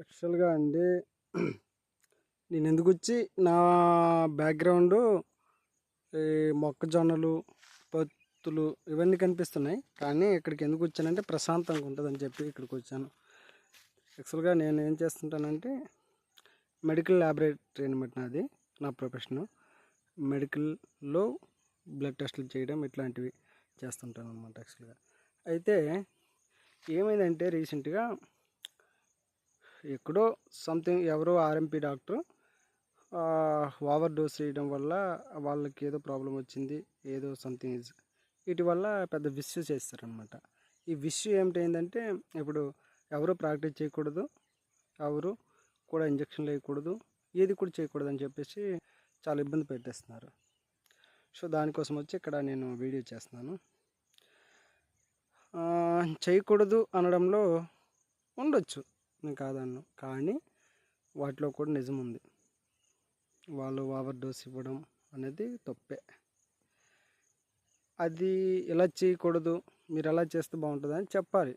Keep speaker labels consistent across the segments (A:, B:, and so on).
A: యాక్చువల్గా అండి నేను ఎందుకు వచ్చి నా బ్యాక్గ్రౌండ్ ఈ మొక్కజొన్నలు పత్తులు ఇవన్నీ కనిపిస్తున్నాయి. కానీ ఇక్కడికి ఎందుకు వచ్చానంటే ప్రశాంతంగా ఉంటుందని చెప్పి ఇక్కడికి వచ్చాను యాక్చువల్గా నేను ఏం చేస్తుంటానంటే మెడికల్ ల్యాబొరేటరీ అనమాట నాది నా ప్రొఫెషను. మెడికల్లో బ్లడ్ టెస్టులు చేయడం ఇట్లాంటివి చేస్తుంటాను అనమాట యాక్చువల్గా. అయితే ఏమైందంటే రీసెంట్గా ఎక్కడో సంథింగ్ ఎవరో ఆర్ఎంపీ డాక్టర్ ఓవర్ డోస్ చేయడం వల్ల వాళ్ళకి ఏదో ప్రాబ్లం వచ్చింది ఏదో సంథింగ్ ఇస్ వీటి వల్ల పెద్ద విష్ చేస్తారనమాట ఈ విష్ ఏమిటైందంటే ఇప్పుడు ఎవరు ప్రాక్టీస్ చేయకూడదు ఎవరు కూడా ఇంజక్షన్లు వేయకూడదు ఏది కూడా చేయకూడదు అని చెప్పేసి చాలా ఇబ్బంది పెట్టేస్తున్నారు. సో దానికోసం వచ్చి ఇక్కడ నేను వీడియో చేస్తున్నాను. చేయకూడదు అనడంలో ఉండొచ్చు. కాదన్ను. కానీ వాటిలో కూడా నిజం ఉంది వాళ్ళు ఓవర్ డోస్ ఇవ్వడం అనేది తప్పే. అది ఎలా చేయకూడదు మీరు ఎలా చేస్తే బాగుంటుంది అని చెప్పాలి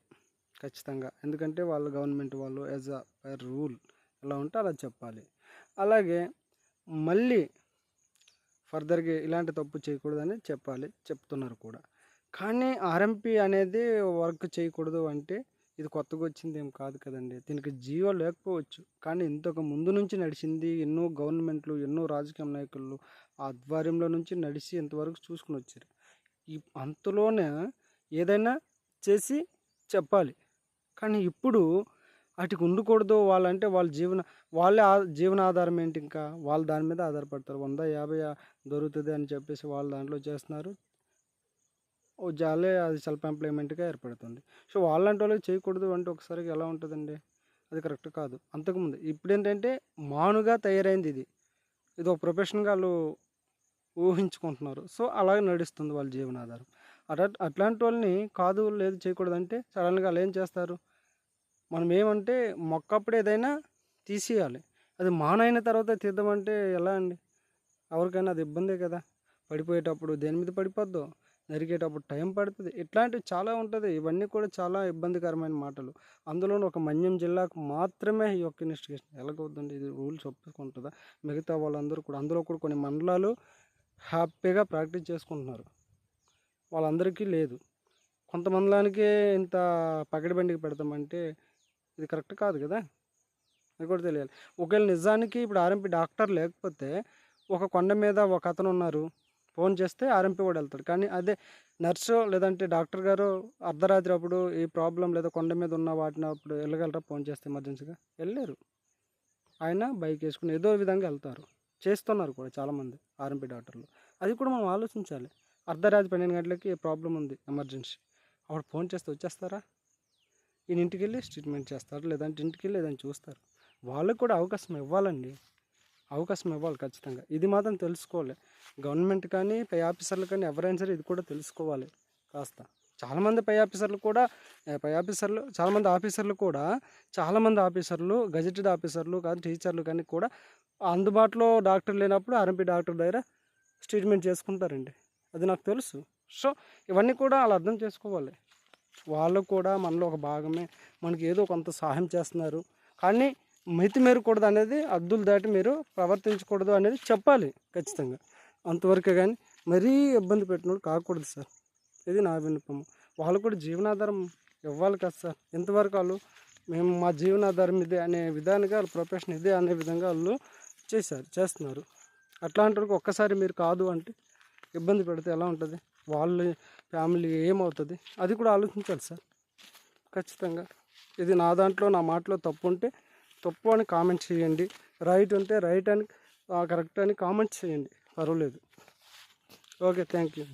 A: ఖచ్చితంగా. ఎందుకంటే వాళ్ళు గవర్నమెంట్ వాళ్ళు యాజ్ అ రూల్ ఎలా ఉంటే అలా చెప్పాలి. అలాగే మళ్ళీ ఫర్దర్గా ఇలాంటి తప్పు చేయకూడదని చెప్పాలి చెప్తున్నారు కూడా. కానీ ఆర్ఎంపీ అనేది వర్క్ చేయకూడదు అంటే ఇది కొత్తగా వచ్చింది ఏం కాదు కదండి. దీనికి జియో లేకపోవచ్చు. కానీ ఇంతకు ముందు నుంచి నడిచింది ఎన్నో గవర్నమెంట్లు ఎన్నో రాజకీయ నాయకులు ఆధ్వర్యంలో నుంచి నడిచి ఇంతవరకు చూసుకుని వచ్చారు. ఈ అంతలోనే ఏదైనా చేసి చెప్పాలి. కానీ ఇప్పుడు వాటికి ఉండకూడదు వాళ్ళంటే వాళ్ళ జీవన వాళ్ళే జీవన జీవనాధారం ఏంటి ఇంకా? వాళ్ళు దాని మీద ఆధారపడతారు. వంద యాభై దొరుకుతుంది అని చెప్పేసి వాళ్ళు దాంట్లో చేస్తున్నారు. ఓ జాలే అది సెల్ఫ్ ఎంప్లాయ్మెంట్గా ఏర్పడుతుంది. సో వాళ్ళంటి వాళ్ళకి చేయకూడదు అంటే ఒకసారి ఎలా ఉంటుందండి? అది కరెక్ట్ కాదు. అంతకుముందు ఇప్పుడు ఏంటంటే మానుగా తయారైంది ఇది. ఇది ఒక ప్రొఫెషన్గా వాళ్ళు ఊహించుకుంటున్నారు. సో అలాగే నడుస్తుంది వాళ్ళ జీవనాధారం. అట్లా అట్లాంటి వాళ్ళని కాదు లేదు చేయకూడదు అంటే సడన్గా వాళ్ళు ఏం చేస్తారు? మనం ఏమంటే మొక్కప్పుడు ఏదైనా తీసేయాలి. అది మానైన తర్వాత తీద్దామంటే ఎలా అండి? ఎవరికైనా అది ఇబ్బందే కదా. పడిపోయేటప్పుడు దేని మీద పడిపోద్దో? నరికేటప్పుడు టైం పడుతుంది. ఇట్లాంటివి చాలా ఉంటుంది. ఇవన్నీ కూడా చాలా ఇబ్బందికరమైన మాటలు. అందులోనూ ఒక మన్యం జిల్లాకు మాత్రమే ఈ యొక్క ఇన్వెస్టిగేషన్ ఎలాగవుతుంది ఇది రూల్స్ ఒప్పుకుంటుందా? మిగతా వాళ్ళందరూ కూడా అందులో కూడా కొన్ని మండలాలు హ్యాపీగా ప్రాక్టీస్ చేసుకుంటున్నారు. వాళ్ళందరికీ లేదు. కొంత మండలానికే ఇంత పగడిబండికి పెడతామంటే ఇది కరెక్ట్ కాదు కదా? అది కూడా తెలియాలి. ఒకవేళ నిజానికి ఇప్పుడు ఆర్ఎంపీ డాక్టర్ లేకపోతే ఒక కొండ మీద ఒక అతను ఉన్నారు. ఫోన్ చేస్తే ఆర్ఎంపీ వాడు వెళ్తాడు. కానీ అదే నర్సు లేదంటే డాక్టర్ గారు అర్ధరాత్రి అప్పుడు ఈ ప్రాబ్లం లేదా కొండ మీద ఉన్న వాటిని అప్పుడు వెళ్ళగలరా ఫోన్ చేస్తే ఎమర్జెన్సీగా? వెళ్ళలేరు. ఆయన బైక్ వేసుకుని ఏదో విధంగా వెళ్తారు. చేస్తున్నారు కూడా చాలామంది ఆర్ఎంపీ డాక్టర్లు. అది కూడా మనం ఆలోచించాలి. అర్ధరాత్రి పన్నెండు గంటలకి ప్రాబ్లం ఉంది? ఎమర్జెన్సీ. అప్పుడు ఫోన్ చేస్తే వచ్చేస్తారా? ఈయన ఇంటికి వెళ్ళి ట్రీట్మెంట్ చేస్తారు? లేదంటే ఇంటికి వెళ్ళి ఏదైనా చూస్తారు? వాళ్ళకు కూడా అవకాశం ఇవ్వాలండి. అవకాశం ఇవ్వాలి ఖచ్చితంగా. ఇది మాత్రం తెలుసుకోవాలి. గవర్నమెంట్ కానీ పై ఆఫీసర్లు కానీ ఎవరైనా సరే ఇది కూడా తెలుసుకోవాలి కాస్త. చాలామంది పై ఆఫీసర్లు కూడా పై ఆఫీసర్లు చాలామంది ఆఫీసర్లు కూడా చాలామంది ఆఫీసర్లు గజెటెడ్ ఆఫీసర్లు కానీ టీచర్లు కానీ కూడా అందుబాటులో డాక్టర్ లేనప్పుడు ఆర్ఎంపీ డాక్టర్ దగ్గర ట్రీట్మెంట్ చేసుకుంటారండి. అది నాకు తెలుసు. సో ఇవన్నీ కూడా వాళ్ళు అర్థం చేసుకోవాలి. వాళ్ళు కూడా మనలో ఒక భాగమే. మనకి ఏదో కొంత సహాయం చేస్తున్నారు. కానీ మితి మేరకూడదు అనేది అద్దులు దాటి మీరు ప్రవర్తించకూడదు అనేది చెప్పాలి ఖచ్చితంగా. అంతవరకే కానీ మరీ ఇబ్బంది పెట్టినోడు కాకూడదు సార్. ఇది నా విన్నపము. వాళ్ళు కూడా జీవనాధారం ఇవ్వాలి కదా సార్. ఇంతవరకు వాళ్ళు మేము మా జీవనాధారం ఇదే అనే విధానంగా వాళ్ళ ప్రొఫెషన్ ఇదే అనే విధంగా వాళ్ళు చేశారు చేస్తున్నారు. అట్లాంటి వాళ్ళకి ఒక్కసారి మీరు కాదు అంటే ఇబ్బంది పెడితే ఎలా ఉంటుంది? వాళ్ళ ఫ్యామిలీ ఏమవుతుంది? అది కూడా ఆలోచించాలి సార్. ఖచ్చితంగా. ఇది నా దాంట్లో నా మాటలో తప్పు ఉంటే తప్పు అని కామెంట్ చేయండి. రైట్ ఉంటే రైట్ అని కరెక్ట్ అని కామెంట్ చేయండి. పర్వాలేదు. Okay thank you